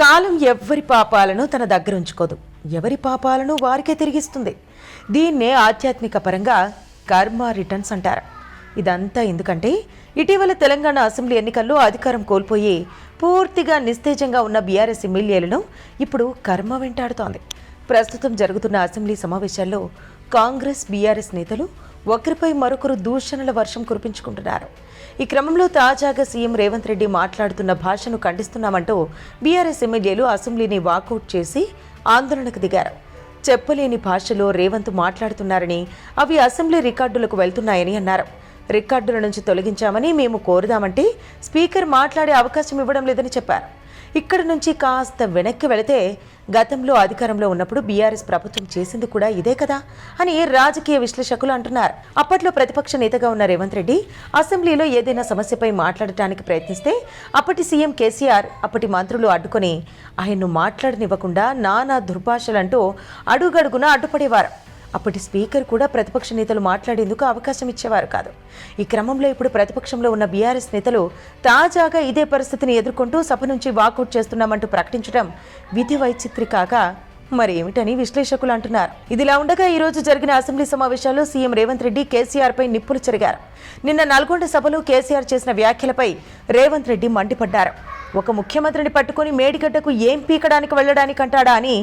కాలం ఎవ్వరి పాపాలను తన దగ్గర ఉంచుకోదు. ఎవరి పాపాలను వారికే తిరిగిస్తుంది. దీన్నే ఆధ్యాత్మిక పరంగా కర్మ రిటర్న్స్ అంటారు. ఇదంతా ఎందుకంటే ఇటీవల తెలంగాణ అసెంబ్లీ ఎన్నికల్లో అధికారం కోల్పోయి పూర్తిగా నిస్తేజంగా ఉన్న బీఆర్ఎస్ ఎమ్మెల్యేలను ఇప్పుడు కర్మ వెంటాడుతోంది. ప్రస్తుతం జరుగుతున్న అసెంబ్లీ సమావేశాల్లో కాంగ్రెస్ బీఆర్ఎస్ నేతలు ఒకరిపై మరొకరు దూషణల వర్షం కురిపించుకుంటున్నారు. ఈ క్రమంలో తాజాగా సీఎం రేవంత్ రెడ్డి మాట్లాడుతున్న భాషను ఖండిస్తున్నామంటూ బీఆర్ఎస్ ఎమ్మెల్యేలు అసెంబ్లీని వాకౌట్ చేసి ఆందోళనకు దిగారు. చెప్పలేని భాషలో రేవంత్ మాట్లాడుతున్నారని అవి అసెంబ్లీ రికార్డులకు వెళ్తున్నాయని అన్నారు. రికార్డుల నుంచి తొలగించామని మేము కోరుదామంటే స్పీకర్ మాట్లాడే అవకాశం ఇవ్వడం లేదని చెప్పారు. ఇక్కడ నుంచి కాస్త వెనక్కి వెళితే గతంలో అధికారంలో ఉన్నప్పుడు బీఆర్ఎస్ ప్రభుత్వం చేసింది కూడా ఇదే కదా అని రాజకీయ విశ్లేషకులు అంటున్నారు. అప్పట్లో ప్రతిపక్ష నేతగా ఉన్న రేవంత్ రెడ్డి అసెంబ్లీలో ఏదైనా సమస్యపై మాట్లాడటానికి ప్రయత్నిస్తే అప్పటి సీఎం కేసీఆర్ అప్పటి మంత్రులు అడ్డుకొని ఆయన్ను మాట్లాడనివ్వకుండా నానా దుర్భాషలంటూ అడుగడుగున అడ్డుపడేవారు. అప్పటి స్పీకర్ కూడా ప్రతిపక్ష నేతలు మాట్లాడేందుకు అవకాశం ఇచ్చేవారు కాదు. ఈ క్రమంలో ఇప్పుడు ప్రతిపక్షంలో ఉన్న బీఆర్ఎస్ నేతలు తాజాగా ఇదే పరిస్థితిని ఎదుర్కొంటూ సభ నుంచి వాకౌట్ చేస్తున్నామంటూ ప్రకటించడం విధి వైచిత్రి కాక మరి ఏమిటని విశ్లేషకులు అంటున్నారు. ఇదిలా ఉండగా ఈ రోజు జరిగిన అసెంబ్లీ సమావేశాల్లో సీఎం రేవంత్ రెడ్డి కేసీఆర్ పై నిప్పులు చెరిగారు. నిన్న నల్గొండ సభలో కేసీఆర్ చేసిన వ్యాఖ్యలపై రేవంత్ రెడ్డి మండిపడ్డారు. ఒక ముఖ్యమంత్రిని పట్టుకుని మేడిగడ్డకు ఏం పీకడానికి వెళ్ళడానికంటాడా అని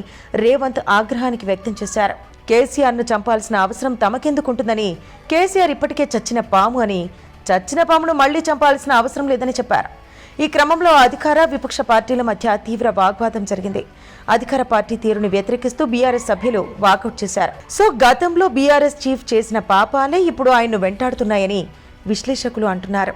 రేవంత్ ఆగ్రహానికి వ్యక్తం చేశారు. కేసీఆర్ను చంపాల్సిన అవసరం తమకెందుకుంటుందని కేసీఆర్ ఇప్పటికే చచ్చిన పాము అని చచ్చిన పామును మళ్ళీ చంపాల్సిన అవసరం లేదని చెప్పారు. ఈ క్రమంలో అధికార విపక్ష పార్టీల మధ్య తీవ్ర వాగ్వాదం జరిగింది. అధికార పార్టీ తీరును వ్యతిరేకిస్తూ బీఆర్ఎస్ సభ్యులు వాకౌట్ చేశారు. సో గతంలో బీఆర్ఎస్ చీఫ్ చేసిన పాపాలే ఇప్పుడు ఆయన్ను వెంటాడుతున్నాయని విశ్లేషకులు అంటున్నారు.